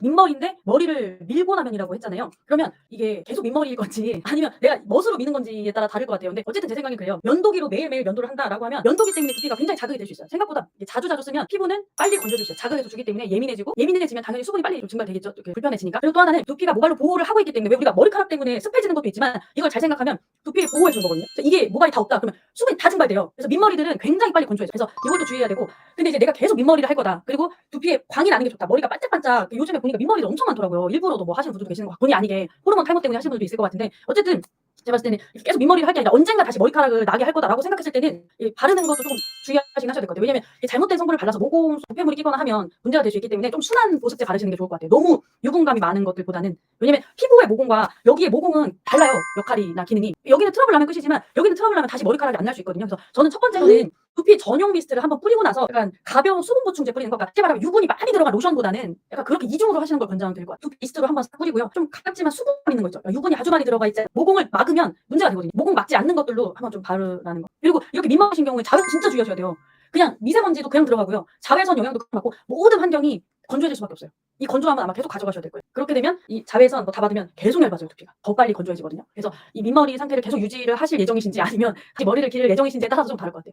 민머리인데 머리를 밀고 나면이라고 했잖아요. 그러면 이게 계속 민머리일 건지 아니면 내가 멋으로 미는 건지에 따라 다를 것 같아요. 근데 어쨌든 제 생각엔 그래요. 면도기로 매일매일 면도를 한다라고 하면 면도기 때문에 두피가 굉장히 자극이 될 수 있어요. 생각보다 이게 자주 자주 쓰면 피부는 빨리 건조해질 수 있어요. 자극해서 주기 때문에 예민해지고 예민해지면 당연히 수분이 빨리 좀 증발되겠죠. 불편해지니까. 그리고 또 하나는 두피가 모발로 보호를 하고 있기 때문에 왜 우리가 머리카락 때문에 습해지는 것도 있지만 이걸 잘 생각하면 두피를 보호해 주는 거거든요. 이게 모발이 다 없다 그러면 수분이 다 증발돼요. 그래서 민머리들은 굉장히 빨리 건조해져요. 그래서 이것도 주의해야 되고 근데 이제 내가 계속 민머리를 할 거다. 그리고 두피에 광이 나는 게 좋다. 머리가 반짝반짝. 요즘에 보니까 민머리도 엄청 많더라고요. 일부러도 뭐 하시는 분들도 계시는 것 같고 본의 아니게 호르몬 탈모 때문에 하시는 분들도 있을 것 같은데 어쨌든 제가 봤을 때는 계속 민머리를 할 게 아니라 언젠가 다시 머리카락을 나게 할 거다라고 생각했을 때는 이 바르는 것도 조금 주의하시긴 하셔야 될 것 같아요. 왜냐면 이 잘못된 성분을 발라서 모공 노폐물이 끼거나 하면 문제가 될 수 있기 때문에 좀 순한 보습제 바르시는 게 좋을 것 같아요. 너무 유분감이 많은 것들보다는 왜냐면 피부의 모공과 여기의 모공은 달라요. 역할이나 기능이. 여기는 트러블 나면 끝이지만 여기는 트러블 나면 다시 머리카락이 안 날 수 있거든요. 그래서 저는 첫 번째로는 두피 전용 미스트를 한번 뿌리고 나서 약간 가벼운 수분 보충제 뿌리는 거, 그러니까 쉽게 말하면 유분이 많이 들어간 로션보다는 약간 그렇게 이중으로 하시는 걸 권장드릴 것 같아요. 두피 미스트로 한번 싹 뿌리고요. 좀 가깝지만 수분 있는 거 있죠. 유분이 아주 많이 들어가 있지 않- 모공을 막으면 문제가 되거든요. 모공 막지 않는 것들로 한번 좀 바르라는 거. 그리고 이렇게 민망하신 경우에 자외선 진짜 주의하셔야 돼요. 그냥 미세먼지도 그냥 들어가고요. 자외선 영향도 받고 모든 환경이 건조해질 수밖에 없어요. 이 건조함은 아마 계속 가져가셔야 될 거예요. 그렇게 되면 이 자외선 뭐다 받으면 계속 얇아져요 두피가. 더 빨리 건조해지거든요. 그래서 이 민머리 상태를 계속 유지를 하실 예정이신지 아니면 다시 머리를 기를 예정이신지에 따라서 좀 다를 것 같아요.